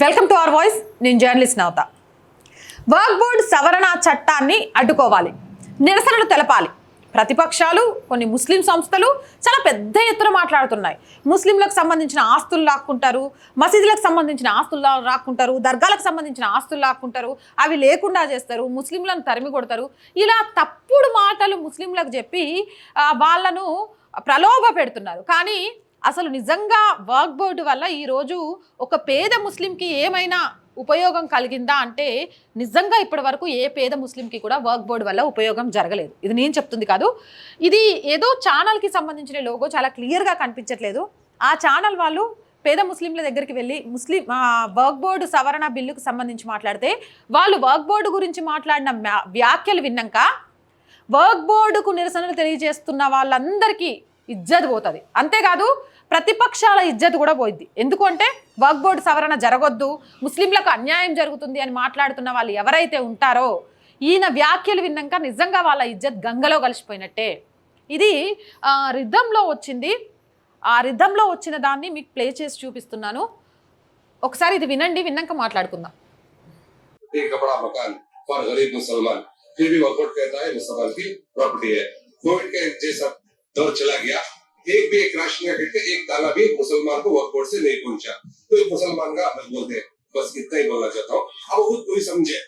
Welcome to our voice నేను journalist నవత. Work board సవరణ చట్టాన్ని అడ్డుకోవాలి. నిరసనలు తెలపాలి. ప్రతిపక్షాలు కొన్ని ముస్లిం సంస్థలు చాలా పెద్ద ఎత్తున మాట్లాడుతున్నాయి. ముస్లింలకు సంబంధించిన ఆస్తులు లాక్కుంటారు మసీదులకు సంబంధించిన ఆస్తులు రాక్కుంటారు దర్గాలకు సంబంధించిన ఆస్తులు లాక్కుంటారు అవి లేకుండా చేస్తారు ముస్లింలను తరిమి కొడతారు. ఇలా తప్పుడు మాటలు ముస్లింలకు చెప్పి వాళ్ళను ప్రలోభ పెడుతున్నారు. కానీ అసలు నిజంగా వర్క్ బోర్డు వల్ల ఈరోజు ఒక పేద ముస్లింకి ఏమైనా ఉపయోగం కలిగిందా అంటే నిజంగా ఇప్పటి వరకు ఏ పేద ముస్లింకి కూడా వర్క్ బోర్డు వల్ల ఉపయోగం జరగలేదు. ఇది నేను చెప్తుంది కాదు. ఇది ఏదో ఛానల్కి సంబంధించిన లోగో చాలా క్లియర్గా కనిపించట్లేదు. ఆ ఛానల్ వాళ్ళు పేద ముస్లింల దగ్గరికి వెళ్ళి ముస్లిం వర్క్ బోర్డు సవరణ బిల్లుకు సంబంధించి మాట్లాడితే వాళ్ళు వర్క్ బోర్డు గురించి మాట్లాడిన మ్యా- వ్యాఖ్యలు విన్నాక వర్క్ బోర్డుకు నిరసనలు తెలియజేస్తున్న వాళ్ళందరికీ ఇజ్జత్ పోతుంది. అంతేకాదు ప్రతిపక్షాల ఇజ్జత్ కూడా పోయిద్ది ఎందుకు అంటే వర్క్ బోర్డు సవరణ జరగొద్దు ముస్లింలకు అన్యాయం జరుగుతుంది అని మాట్లాడుతున్న వాళ్ళు ఎవరైతే ఉంటారో ఈయన వ్యాఖ్యలు విన్నాక నిజంగా వాళ్ళ ఇజ్జత్ గంగలో కలిసిపోయినట్టే ఇది ఆ, రిథంలో వచ్చింది ఆ రిథంలో వచ్చిన దాన్ని మీకు ప్లే చేసి చూపిస్తున్నాను ఒకసారి ఇది వినండి విన్నాక మాట్లాడుకుందాం एक का बड़ा मकान फॉर गरीब मुसलमान फिर भी वकोट कहता है मुसलमान की प्रॉपर्टी है कोविड का जैसा दौर चला गया एक भी एक राशन का किट एक दाना भी मुसलमान को वकोट से नहीं पहुँचा। तो एक मुसलमान का बस बोलते हैं, बस इतना ही बोलना चाहता हूँ। अब खुद कोई समझे?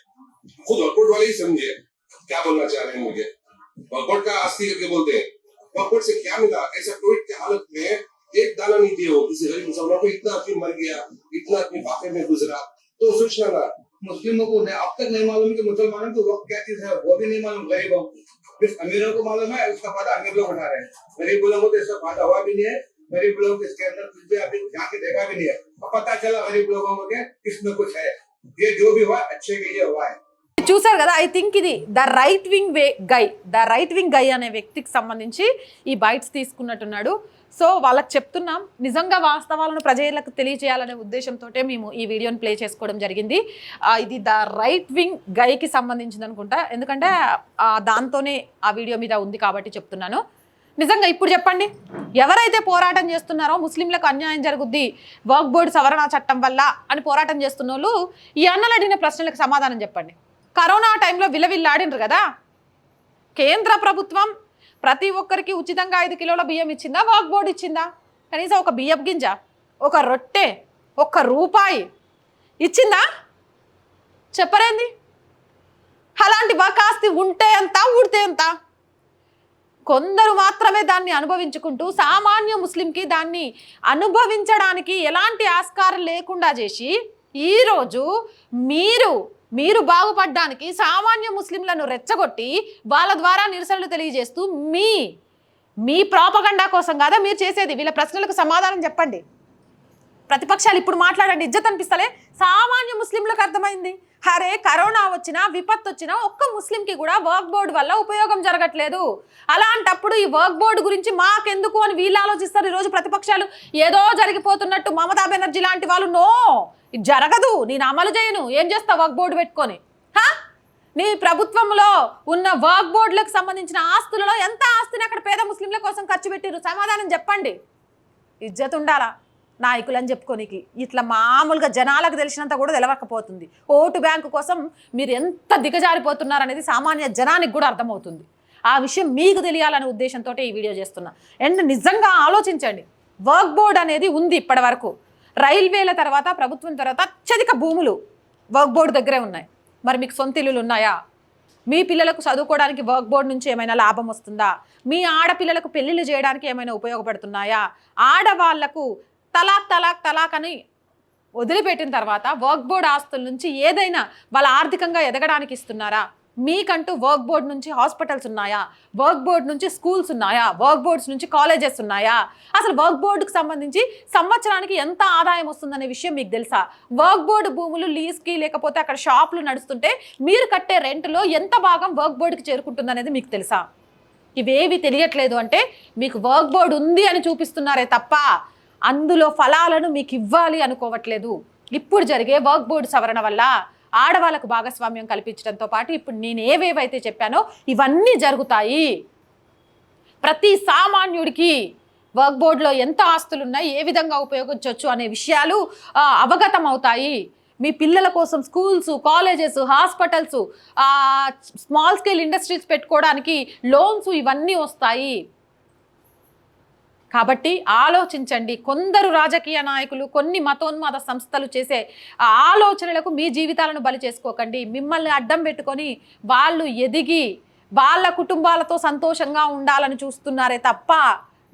खुद वकोट वाले ही समझे। क्या बोलना चाह रहे हैं मुझे? वकोट का आस्ती करके बोलते हैं। वकोट से क्या मिला? ऐसा कोविड की हालत में एक दाना नहीं दिए हो? किसी गरीब मुसलमान को इतना आदमी मर गया, इतना आदमी फाके में गुजरा। तो सोचना ना, मुस्लिमों को अब तक नहीं मालूम कि मुसलमानों को वक्त क्या चीज़ है, वो भी नहीं मालूम, गरीबों को। सिर्फ अमीरों को मालूम है उसका फायदा अमीर लोग उठा रहे हैं गरीब लोगों को तो इसका फायदा हुआ भी नहीं है गरीब लोगों को इसके अंदर कुछ भी अभी जाके देखा भी नहीं है अब पता चला गरीब लोगों को कि इसमें कुछ है ये जो भी हुआ अच्छे के लिए हुआ है చూసారు కదా ఐ థింక్ ఇది the right wing way guy the right wing guy అనే వ్యక్తికి సంబంధించి ఈ బైట్స్ తీసుకున్నట్టున్నాడు సో వాళ్ళకి చెప్తున్నాం నిజంగా వాస్తవాలను ప్రజలకు తెలియజేయాలనే ఉద్దేశంతో మేము ఈ వీడియోని ప్లే చేసుకోవడం జరిగింది. ఇది ద రైట్ వింగ్ గైకి సంబంధించింది అనుకుంటా. ఎందుకంటే దాంతోనే ఆ వీడియో మీద ఉంది కాబట్టి చెప్తున్నాను. నిజంగా ఇప్పుడు చెప్పండి ఎవరైతే పోరాటం చేస్తున్నారో ముస్లింలకు అన్యాయం జరుగుద్ది వర్క్ బోర్డు సవరణ చట్టం వల్ల అని పోరాటం చేస్తున్న వాళ్ళు ఈ అన్నలు అడిగిన ప్రశ్నలకు సమాధానం చెప్పండి. కరోనా టైంలో విలవిల్లాడినరు కదా. కేంద్ర ప్రభుత్వం ప్రతి ఒక్కరికి ఉచితంగా ఐదు కిలోల బియ్యం ఇచ్చిందా? వాక్ బోర్డు ఇచ్చిందా? కనీసం ఒక బియ్యం గింజ ఒక రొట్టె ఒక్క రూపాయి ఇచ్చిందా? చెప్పరేంది? అలాంటి బకాస్తి ఉంటే ఎంత ఊడితే ఎంత? కొందరు మాత్రమే దాన్ని అనుభవించుకుంటూ సామాన్య ముస్లింకి దాన్ని అనుభవించడానికి ఎలాంటి ఆస్కారం లేకుండా చేసి ఈరోజు మీరు మీరు బాగుపడడానికి సామాన్య ముస్లింలను రెచ్చగొట్టి వాళ్ళ ద్వారా నిరసనలు తెలియజేస్తూ మీ మీ ప్రాపగండా కోసం కాదా మీరు చేసేది? వీళ్ళ ప్రశ్నలకు సమాధానం చెప్పండి. ప్రతిపక్షాలు ఇప్పుడు మాట్లాడండి ఇజ్జత్ అనిపిస్తలే. సామాన్య ముస్లింలకు అర్థమైంది. అరే కరోనా వచ్చినా విపత్తు వచ్చినా ఒక్క ముస్లింకి కూడా వర్క్ బోర్డు వల్ల ఉపయోగం జరగట్లేదు. అలాంటప్పుడు ఈ వర్క్ బోర్డు గురించి మాకెందుకు అని వీళ్ళు ఆలోచిస్తారు ఈరోజు ప్రతిపక్షాలు? ఏదో జరిగిపోతున్నట్టు మమతా బెనర్జీ లాంటి వాళ్ళు నో! ఇది జరగదు. నేను అమలు చేయను. ఏం చేస్తా వర్క్ బోర్డు పెట్టుకొని? హా? నీ ప్రభుత్వంలో ఉన్న వర్క్ బోర్డులకు సంబంధించిన ఆస్తులలో ఎంత ఆస్తిని అక్కడ పేద ముస్లింల కోసం ఖర్చు పెట్టారు సమాధానం చెప్పండి. ఇజ్జత్ ఉండాలా? నాయకులు అని చెప్పుకోనికి ఇట్లా మామూలుగా జనాలకు తెలిసినంత కూడా తెలవకపోతుంది. ఓటు బ్యాంకు కోసం మీరు ఎంత దిగజారిపోతున్నారనేది సామాన్య జనానికి కూడా అర్థమవుతుంది. ఆ విషయం మీకు తెలియాలనే ఉద్దేశంతో ఈ వీడియో చేస్తున్నా. అండ్ నిజంగా ఆలోచించండి. వర్క్ బోర్డ్ అనేది ఉంది ఇప్పటి వరకు. రైల్వేల తర్వాత ప్రభుత్వం తర్వాత అత్యధిక భూములు వర్క్ బోర్డు దగ్గరే ఉన్నాయి. మరి మీకు సొంత ఇల్లులు ఉన్నాయా? మీ పిల్లలకు చదువుకోవడానికి వర్క్ బోర్డ్ నుంచి ఏమైనా లాభం వస్తుందా? మీ ఆడపిల్లలకు పెళ్ళిళ్ళు చేయడానికి ఏమైనా ఉపయోగపడుతున్నాయా? ఆడవాళ్ళకు తలాక్ తలాక్ తలాక్ అని వదిలిపెట్టిన తర్వాత వర్క్ బోర్డ్ ఆస్తుల నుంచి ఏదైనా వాళ్ళ ఆర్థికంగా ఎదగడానికి ఇస్తున్నారా? మీకంటూ వర్క్ బోర్డ్ నుంచి హాస్పిటల్స్ ఉన్నాయా? వర్క్ బోర్డ్ నుంచి స్కూల్స్ ఉన్నాయా? వర్క్ బోర్డ్స్ నుంచి కాలేజెస్ ఉన్నాయా? అసలు వర్క్ బోర్డుకు సంబంధించి సంవత్సరానికి ఎంత ఆదాయం వస్తుందనే విషయం మీకు తెలుసా? వర్క్ బోర్డు భూములు లీజ్కి లేకపోతే అక్కడ షాపులు నడుస్తుంటే మీరు కట్టే రెంట్లో ఎంత భాగం వర్క్ బోర్డుకి చేరుకుంటుందనేది మీకు తెలుసా? ఇవేవి తెలియట్లేదు అంటే మీకు వర్క్ బోర్డు ఉంది అని చూపిస్తున్నారే తప్ప అందులో ఫలాలను మీకు ఇవ్వాలి అనుకోవట్లేదు. ఇప్పుడు జరిగే వర్క్ బోర్డు సవరణ వల్ల ఆడవాళ్ళకు భాగస్వామ్యం కల్పించడంతో పాటు ఇప్పుడు నేను ఏవేవైతే చెప్పానో ఇవన్నీ జరుగుతాయి. ప్రతి సామాన్యుడికి వర్క్ బోర్డులో ఎంత ఆస్తులు ఉన్నాయి ఏ విధంగా ఉపయోగించవచ్చు అనే విషయాలు అవగతం అవుతాయి మీ పిల్లల కోసం schools colleges hospitals small scale industries పెట్టుకోవడానికి లోన్స్ ఇవన్నీ వస్తాయి. కాబట్టి ఆలోచించండి. కొందరు రాజకీయ నాయకులు కొన్ని మతోన్మాద సంస్థలు చేసే ఆలోచనలకు మీ జీవితాలను బలి చేసుకోకండి. మిమ్మల్ని అడ్డం పెట్టుకొని వాళ్ళు ఎదిగి వాళ్ళ కుటుంబాలతో సంతోషంగా ఉండాలని చూస్తున్నారే తప్ప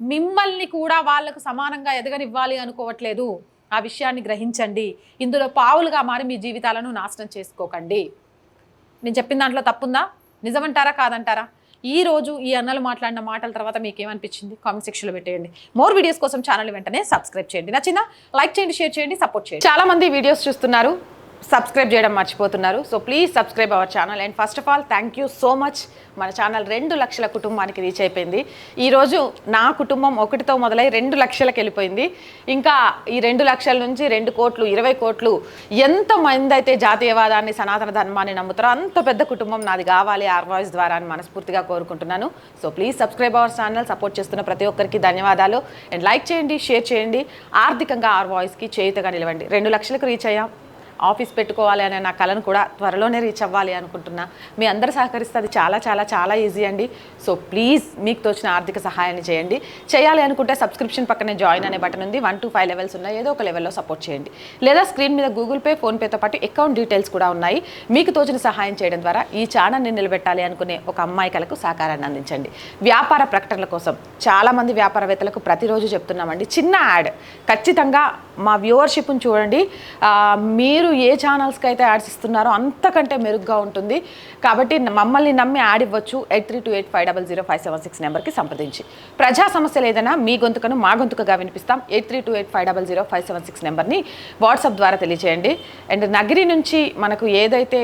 మిమ్మల్ని కూడా వాళ్ళకు సమానంగా ఎదగనివ్వాలి అనుకోవట్లేదు. ఆ విషయాన్ని గ్రహించండి. ఇందులో పావులుగా మారి మీ జీవితాలను నాశనం చేసుకోకండి. నేను చెప్పిన దాంట్లో తప్పుందా? నిజమంటారా? కాదంటారా? ఈ రోజు ఈ అన్నలు మాట్లాడిన మాటల తర్వాత మీకు ఏమనిపించింది కామెంట్ సెక్షన్లో పెట్టేయండి. మోర్ వీడియోస్ కోసం ఛానల్ వెంటనే సబ్స్క్రైబ్ చేయండి. నచ్చిందా? లైక్ చేయండి షేర్ చేయండి సపోర్ట్ చేయండి. చాలా మంది వీడియోస్ చూస్తున్నారు. సబ్స్క్రైబ్ చేయడం మర్చిపోతున్నారు. So please subscribe our channel and first of all thank you so much మన ఛానల్ రెండు లక్షల కుటుంబానికి రీచ్ అయిపోయింది. ఈరోజు నా కుటుంబం ఒకటితో మొదలై రెండు లక్షలకు వెళ్ళిపోయింది. ఇంకా ఈ రెండు లక్షల నుంచి రెండు కోట్లు ఇరవై కోట్లు ఎంతమంది అయితే జాతీయవాదాన్ని సనాతన ధర్మాన్ని నమ్ముతారో అంత పెద్ద కుటుంబం నాది కావాలి ఆర్ వాయిస్ ద్వారా అని మనస్ఫూర్తిగా కోరుకుంటున్నాను. So please subscribe our channel support చేస్తున్న ప్రతి ఒక్కరికి ధన్యవాదాలు. అండ్ లైక్ చేయండి షేర్ చేయండి. ఆర్థికంగా ఆర్ వాయిస్కి చేయుతగా నిలవండి. రెండు లక్షలకు రీచ్ అయ్యాం. ఆఫీస్ పెట్టుకోవాలి అనే నా కళను కూడా త్వరలోనే రీచ్ అవ్వాలి అనుకుంటున్నా. మీ అందరు సహకరిస్తే అది చాలా చాలా చాలా ఈజీ అండి. సో ప్లీజ్ మీకు తోచిన ఆర్థిక సహాయాన్ని చేయండి. చేయాలి అనుకుంటే సబ్స్క్రిప్షన్ పక్కనే జాయిన్ అనే బటన్ ఉంది. వన్ టు ఫైవ్ లెవెల్స్ ఉన్నాయి. ఏదో ఒక లెవెల్లో సపోర్ట్ చేయండి. లేదా స్క్రీన్ మీద గూగుల్ పే ఫోన్పేతో పాటు అకౌంట్ డీటెయిల్స్ కూడా ఉన్నాయి. మీకు తోచిన సహాయం చేయడం ద్వారా ఈ ఛానల్ని నిలబెట్టాలి అనుకునే ఒక అమ్మాయి కలకు సహకారాన్ని అందించండి. వ్యాపార ప్రకటనల కోసం చాలామంది వ్యాపారవేత్తలకు ప్రతిరోజు చెప్తున్నామండి. చిన్న యాడ్ ఖచ్చితంగా మా వ్యూవర్షిప్ను చూడండి. మీరు మీరు ఏ ఛానల్స్కి అయితే యాడ్స్ ఇస్తున్నారో అంతకంటే మెరుగ్గా ఉంటుంది. కాబట్టి మమ్మల్ని నమ్మి యాడ్ ఇవ్వచ్చు. Eight three two eight five double zero five seven six నెంబర్కి సంప్రదించి. ప్రజా సమస్యలు ఏదైనా మీ గొంతుకను మా గొంతుకగా వినిపిస్తాం. Eight three two eight five double zero five seven six నెంబర్ని వాట్సాప్ ద్వారా తెలియజేయండి అండ్ నగిరి నుంచి మనకు ఏదైతే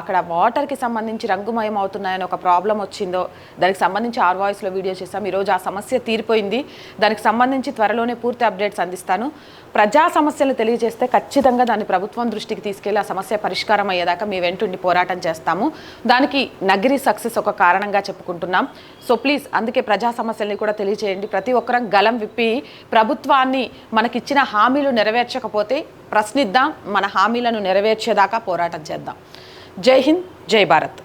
అక్కడ వాటర్కి సంబంధించి రంగుమయం అవుతున్నాయని ఒక ప్రాబ్లం వచ్చిందో దానికి సంబంధించి ఆర్ వాయిస్లో వీడియో చేస్తాం ఈరోజు ఆ సమస్య తీరిపోయింది. దానికి సంబంధించి త్వరలోనే పూర్తి అప్డేట్స్ అందిస్తాను. ప్రజా సమస్యలు తెలియజేస్తే ఖచ్చితంగా దాన్ని ప్రభుత్వం దృష్టికి తీసుకెళ్ళి ఆ సమస్య పరిష్కారం అయ్యేదాకా మీ వెంటుండి పోరాటం చేస్తాము. దానికి నగిరి సక్సెస్ ఒక కారణంగా చెప్పుకుంటున్నాం. సో ప్లీజ్ అందుకే ప్రజా సమస్యల్ని కూడా తెలియజేయండి. ప్రతి ఒక్కరం గలం విప్పి ప్రభుత్వాన్ని మనకిచ్చిన హామీలు నెరవేర్చకపోతే ప్రశ్నిద్దాం మన హామీలను నెరవేర్చేదాకా పోరాటం చేద్దాం. జై హింద్ జై భారత్.